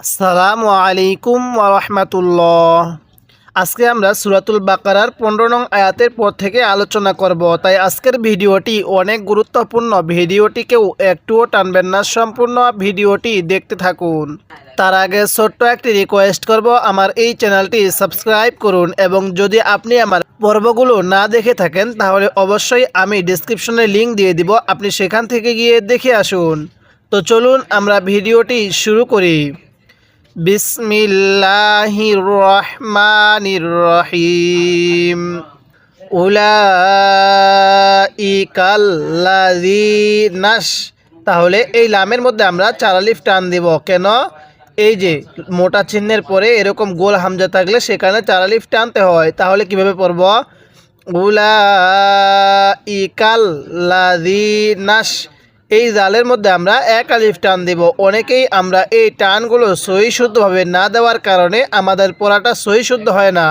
আসসালামু আলাইকুম রহমতুল্লাহ। আজকে আমরা সুরাতুল বাকারার পনেরো নং আয়াতের পর থেকে আলোচনা করব। তাই আজকের ভিডিওটি অনেক গুরুত্বপূর্ণ। ভিডিওটিকেও একটুও টানবেন না, সম্পূর্ণ ভিডিওটি দেখতে থাকুন। তার আগে ছোট্ট একটি রিকোয়েস্ট করব, আমার এই চ্যানেলটি সাবস্ক্রাইব করুন এবং যদি আপনি আমার পর্বগুলো না দেখে থাকেন, তাহলে অবশ্যই আমি ডিসক্রিপশনে লিংক দিয়ে দিব। আপনি সেখান থেকে গিয়ে দেখে আসুন। তো চলুন আমরা ভিডিওটি শুরু করি। বিসমিল্লাহির রহমানির রহিম উলাইকাল্লাযিনাস তাহলে এই লামের মধ্যে আমরা চারালিফ টান দিব। কেন? এই যে মোটা চিহ্নের পরে এরকম গোল হামজা থাকলে সেখানে চারালিফ টানতে হয়। তাহলে কীভাবে পড়ব? উলাইকাল্লাযিনাস এই জালের মধ্যে আমরা এক আলিফ টান দেব। অনেকেই আমরা এই টানগুলো সহি শুদ্ধভাবে না দেওয়ার কারণে আমাদের পড়াটা সহি শুদ্ধ হয় না।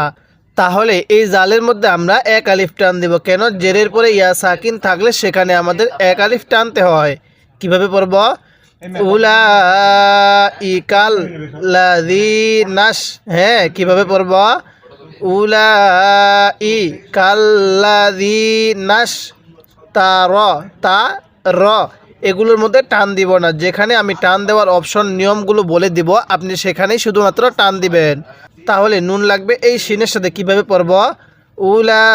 তাহলে এই জালের মধ্যে আমরা এক আলিফ টান দেব। কেন? জেরের পরে ইয়া সাকিন থাকলে সেখানে আমাদের এক আলিফ টানতে হয়। কীভাবে পড়ব? উলা ইকাল লাদিনাস হ্যাঁ কীভাবে পড়ব? উলা ই কাল্লাদিনাস তা র, তা এগুলোর মধ্যে টান দিব না। যেখানে আমি টান দেওয়ার অপশন নিয়মগুলো বলে দিব, আপনি সেখানেই শুধুমাত্র টান দিবেন। তাহলে নুন লাগবে এই সিনের সাথে কীভাবে পড়ব? উলা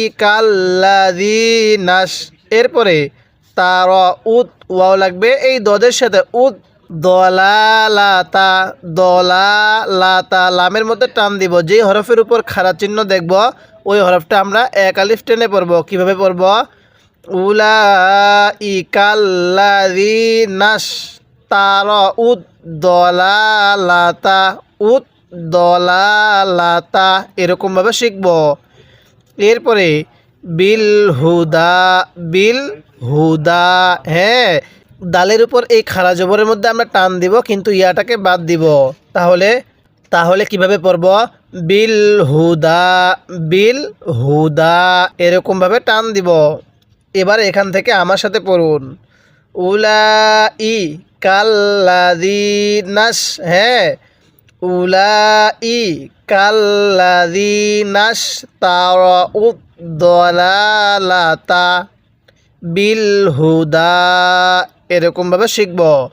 ই কাল্লাদিনাস এরপরে তার উত ওয়াও লাগবে। এই দদের সাথে উত দলালাতা দলালাতা, লামের মধ্যে টান দিব। যেই হরফের উপর খাড়া চিহ্ন দেখব, ওই হরফটা আমরা এক আলিফ টেনে পড়ব। কীভাবে পড়ব? উলা ইকাল্লাদিনাস তার উদ দলালাতা উদ দলালাতা এরকমভাবে শিখব। এরপরে বিল হুদা বিল হুদা হ্যাঁ দালের উপর এই খাড়া জবরের মধ্যে আমরা টান দিব, কিন্তু ইয়াটাকে বাদ দিব। তাহলে তাহলে কীভাবে পড়ব? বিল হুদা বিল হুদা এরকমভাবে টান দিব। এবার এখান থেকে আমার সাথে পড়ুন। উলা ই কাল্লাদিনাস হ্যাঁ। উলা ই কাল্লাদিনাস তার বিল হুদা এরকমভাবে শিখব।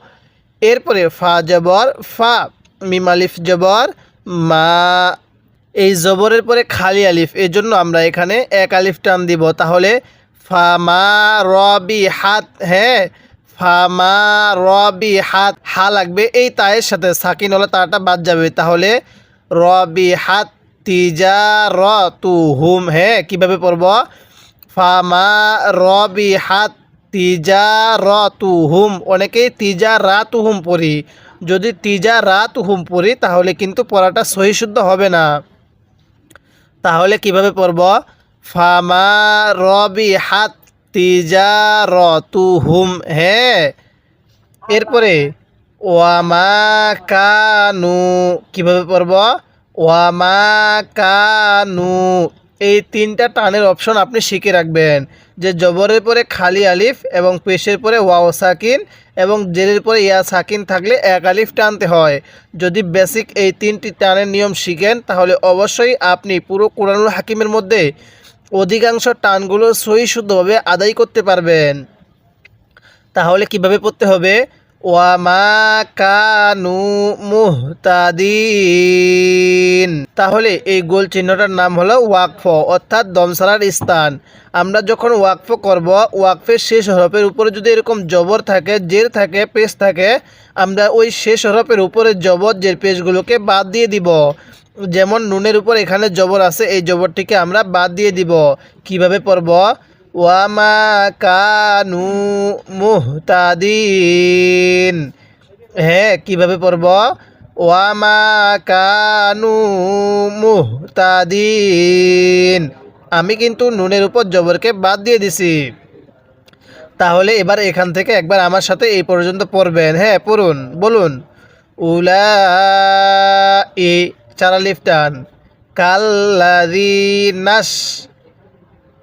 এরপরে ফা জবর, ফা মিমালিফ জবর, মা, এই জবরের পরে খালি আলিফ। এই জন্য আমরা এখানে এক আলিফ টান দিব। তাহলে ফামা রবি হাত হ্যাঁ ফামা রবি হাত হা লাগবে, এই তায়ের সাথে সাকিন হলে তাটা বাদ যাবে, তাহলে রবি হাত তিজা র তু হুম হ্যাঁ কীভাবে পড়ব? ফামা রবি হাত তিজা র তু হুম অনেকেই তিজা রা তু হুম পড়ি, যদি তিজা রা তু হুম পড়ি তাহলে কিন্তু পড়াটা সহিশুদ্ধ হবে না। তাহলে কীভাবে পড়ব? ফামা রবি হাত তিজা র তু হুম হ্যাঁ এরপরে, ওয়ামা কানু, কীভাবে পড়ব? ওয়ামা কানু। এই তিনটা টানের অপশন আপনি শিখে রাখবেন। যে জবরের পরে খালি আলিফ এবং পেশের পরে ওয়াও সাকিন এবং জেরের পরে ইয়া সাকিন থাকলে এক আলিফ টানতে হয়। যদি বেসিক এই তিনটি টানের নিয়ম শিখেন, তাহলে অবশ্যই আপনি পুরো কোরআনুল হাকিমের মধ্যে অধিকাংশ টানগুলো সহি শুদ্ধভাবে আদায় করতে পারবেন। তাহলে কীভাবে পড়তে হবে? ওয়ামা কানু মুহতাদিন। তাহলে এই গোল চিহ্নটার নাম হলো ওয়াকফ, অর্থাৎ দমসালার স্থান। আমরা যখন ওয়াকফ করব, ওয়াকফের শেষ হরফের উপরে যদি এরকম জবর থাকে, জের থাকে, পেশ থাকে, আমরা ওই শেষ হরফের উপরে জবর, জের, পেশগুলোকে বাদ দিয়ে দিব। যেমন নুনের উপর এখানে জবর আছে, এই জবরটিকে আমরা বাদ দিয়ে দিব। কীভাবে পড়ব? ওয়ামা কানু মুহতাদিন। হ্যাঁ কীভাবে পড়ব? ওয়ামা কানু মুহতাদিন। আমি কিন্তু নুনের উপর জবরকে বাদ দিয়ে দিছি। তাহলে এবার এখান থেকে একবার আমার সাথে এই পর্যন্ত পড়বেন। হ্যাঁ পড়ুন, বলুন। উলা চারা লিফটান। কাল্লাদিনাস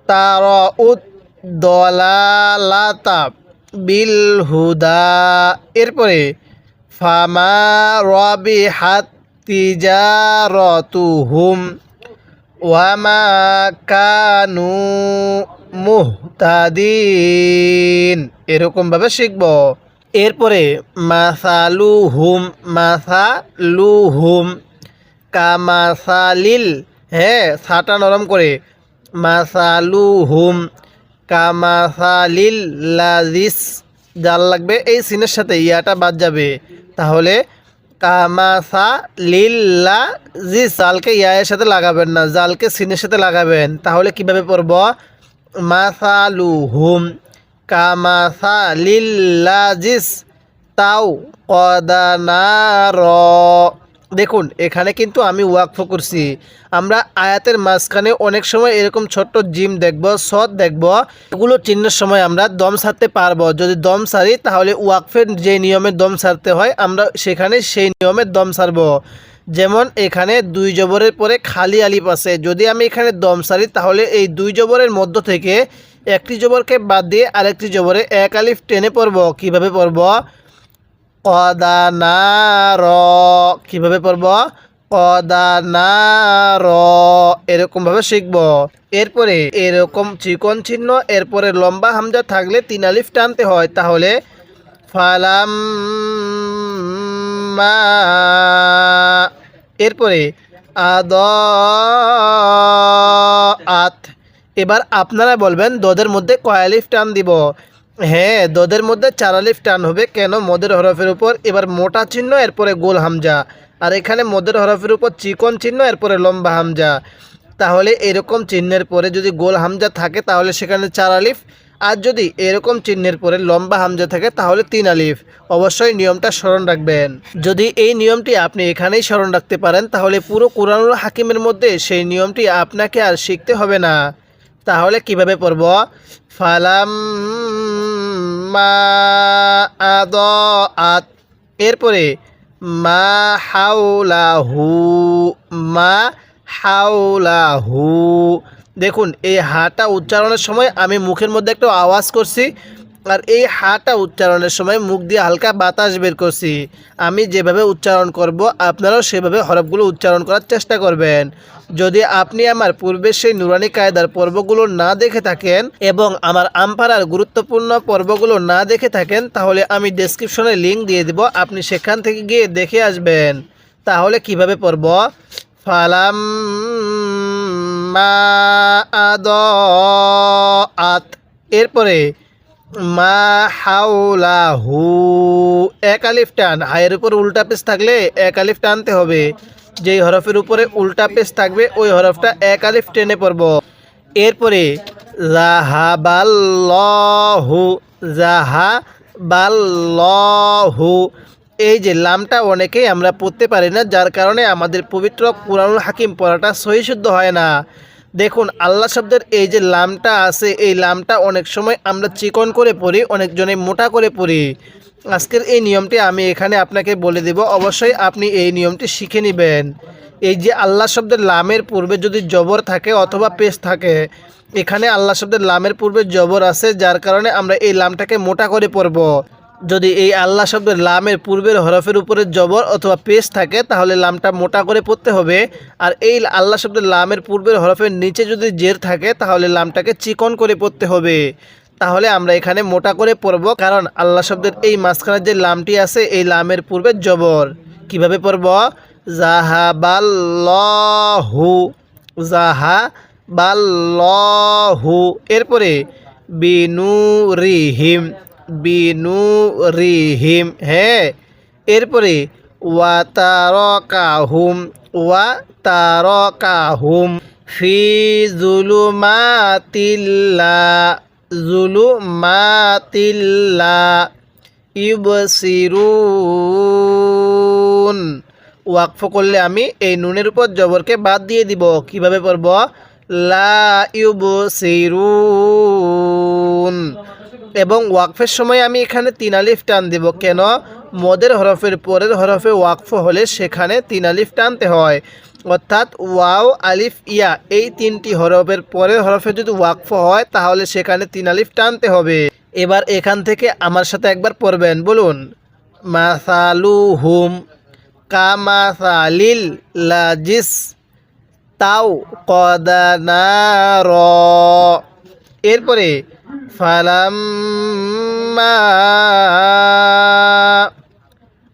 তার উদ্দলালাতা বিল হুদা এরপরে, ফামা রবি হাত তিজারতুহুম ওয়ামা কানু মুহতাদিন। এরকমভাবে শিখব। এরপরে মাসালু হুম মাসালু হুম কামাসালিল হ্যাঁ সাটা নরম করে। মাসালু হুম কামাসালিল লাজিস জাল লাগবে এই সিনের সাথে, ইয়াটা বাদ যাবে। তাহলে কামাসা লিল্লা জি জালকে ইয়ায়ের সাথে লাগাবেন না, জালকে সিনের সাথে লাগাবেন। তাহলে কীভাবে পড়ব? মাসালু হুম কামাসা লিল্লাজিস তাও কদানার দেখুন, এখানে কিন্তু আমি ওয়াকফ করছি। আমরা আয়াতের মাঝখানে অনেক সময় এরকম ছোট্ট জিম দেখব সৎ দেখব, এগুলো চিহ্নের সময় আমরা দম সারতে পারব। যদি দম সারি, তাহলে ওয়াকফের যে নিয়মে দম সারতে হয়, আমরা সেখানে সেই নিয়মে দম সারব। যেমন এখানে দুই জবরের পরে খালি আলিফ আছে। যদি আমি এখানে দম সারি, তাহলে এই দুই জবরের মধ্য থেকে একটি জবরকে বাদ দিয়ে আরেকটি জবরে এক আলিফ টেনে পড়ব। কীভাবে পড়ব? কদানার। কীভাবে পড়ব? কদানার। এরকমভাবে শিখব। এরপরে এরকম চিকন চিহ্ন, এরপরে লম্বা হামজা থাকলে তিন আলিফ টানতে হয়। তাহলে ফালাম মা। এরপরে আদ আত এবার আপনারা বলবেন দদের মধ্যে কয়ালিফ টান দিব? হ্যাঁ দদের মধ্যে চারালিফ টান হবে। কেন? মদের হরফের উপর এবার মোটা চিহ্ন, এরপরে গোল হামজা। আর এখানে মদের হরফের উপর চিকন চিহ্ন, এরপরে লম্বা হামজা। তাহলে এরকম চিহ্নের পরে যদি গোল হামজা থাকে, তাহলে সেখানে চার আলিফ আর যদি এরকম চিহ্নের পরে লম্বা হামজা থাকে, তাহলে তিন আলিফ অবশ্যই নিয়মটা স্মরণ রাখবেন। যদি এই নিয়মটি আপনি এখানেই স্মরণ রাখতে পারেন, তাহলে পুরো কোরআনুল হাকিমের মধ্যে সেই নিয়মটি আপনাকে আর শিখতে হবে না। তাহলে কীভাবে পড়ব? ফালাম মা আদ আত এরপরে, মা হাউলাহু মা হাউলাহু দেখুন, এই হাটা উচ্চারণের সময় আমি মুখের মধ্যে একটু আওয়াজ করছি। আর এই হাটা উচ্চারণের সময় মুখ দিয়ে হালকা বাতাস বের করছি। আমি যেভাবে উচ্চারণ করব, আপনারাও সেভাবে হরফগুলো উচ্চারণ করার চেষ্টা করবেন। যদি আপনি আমার পূর্বের সেই নুরানি কায়দার পর্বগুলো না দেখে থাকেন এবং আমার আমপাড়ার গুরুত্বপূর্ণ পর্বগুলো না দেখে থাকেন, তাহলে আমি ডেসক্রিপশনে লিঙ্ক দিয়ে দিব, আপনি সেখান থেকে গিয়ে দেখে আসবেন। তাহলে কীভাবে পড়ব? ফালাম মা আদ আত। এরপরে মা হাউলাহু এক আলিফ টান। হায়ের উপর উল্টা পেস থাকলে এক আলিফ টানতে হবে। যেই হরফের উপরে উল্টা পেস থাকবে, ওই হরফটা এক আলিফ টেনে পড়ব। এরপরে জাহাবাল্লাহু জাহাবাল্লাহু। এই যে লামটা অনেকেই আমরা পড়তে পারি না, যার কারণে আমাদের পবিত্র কুরআনুল হাকিম পড়াটা সহি শুদ্ধ হয় না। দেখুন, আল্লাহ শব্দের এই যে লামটা আছে, এই লামটা অনেক সময় আমরা চিকন করে পড়ি অনেকজনে মোটা করে পড়ি। আজকের এই নিয়মটি আমি এখানে আপনাকে বলে দেব। অবশ্যই আপনি এই নিয়মটি শিখে নেবেন। এই যে আল্লাহ শব্দের লামের পূর্বে যদি জবর থাকে অথবা পেশ থাকে, এখানে আল্লাহ শব্দের লামের পূর্বে জবর আছে, যার কারণে আমরা এই লামটাকে মোটা করে পড়ব। যদি এই আল্লাহ শব্দের লামের পূর্বের হরফের উপরে জবর অথবা পেশ থাকে, তাহলে লামটা মোটা করে পড়তে হবে। আর এই আল্লাহ শব্দের লামের পূর্বের হরফের নিচে যদি জের থাকে, তাহলে লামটাকে চিকন করে পড়তে হবে। তাহলে আমরা এখানে মোটা করে পড়ব, কারণ আল্লাহ শব্দের এই মাঝখানের যে লামটি আছে, এই লামের পূর্বে জবর। কীভাবে পড়ব? জাহাবাল্লাহু জাহা বাল্লাহু এরপরে বিনু রিহিম বিনু রিহিম হ্যাঁ এরপরে ওয়া তারকাহুম ওয়া তারকাহুম ফি জুলুমাতিল্লা জুলুমাতিল্লা ইউবসিরুন। ওয়াকফ করলে আমি এই নুনের উপর জবরকে বাদ দিয়ে দিব। কীভাবে পড়ব? লা ইউবসিরুন। এবং ওয়াকফের সময় আমি এখানে তিন আলিফ টান দেব। কেন? মদের হরফের পরের হরফে ওয়াকফ হলে সেখানে তিন আলিফ টানতে হয়। অর্থাৎ ওয়াও, আলিফ, ইয়া এই তিনটি হরফের পরের হরফে যদি ওয়াকফ হয়, তাহলে সেখানে তিন আলিফ টানতে হবে। এবার এখান থেকে আমার সাথে একবার পড়বেন, বলুন। মাসালুহুম কামাসালিল লাজিস তাও কদানার এরপরে ফালাম্মা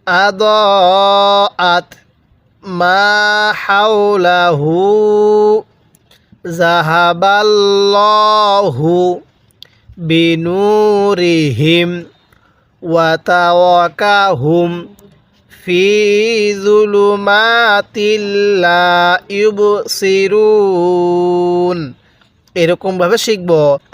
আদাআত মা হাওলাহু জাহাবাল্লাহু বিনুরিহিম ওয়াতাওয়াকাহুম ফি যুলুমাতিল্লা ইউবসিরুন এরকমভাবে শিখব।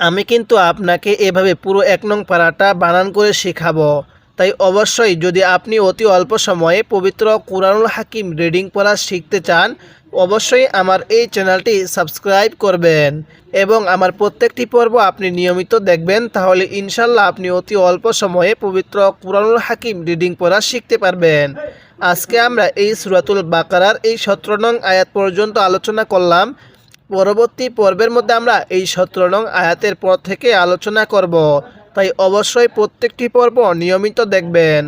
আমি কিন্তু আপনাকে এভাবে পুরো এক নং পাড়াটা বানান করে শেখাবো। তাই অবশ্যই যদি আপনি অতি অল্প সময়ে পবিত্র কুরআনুল হাকিম রিডিং পড়া শিখতে চান, অবশ্যই আমার এই চ্যানেলটি সাবস্ক্রাইব করবেন। এবং আমার প্রত্যেকটি পর্ব আপনি নিয়মিত দেখবেন, তাহলে ইনশাল্লাহ আপনি অতি অল্প সময়ে পবিত্র কুরআনুল হাকিম রিডিং পড়া শিখতে পারবেন। আজকে আমরা এই সুরাতুল বাকারার এই সতেরো নং আয়াত পর্যন্ত আলোচনা করলাম। পরবর্তী পর্বের মধ্যে আমরা এই সতেরো নং আয়াতের পর থেকে আলোচনা করব। তাই অবশ্যই প্রত্যেকটি পর্ব নিয়মিত দেখবেন।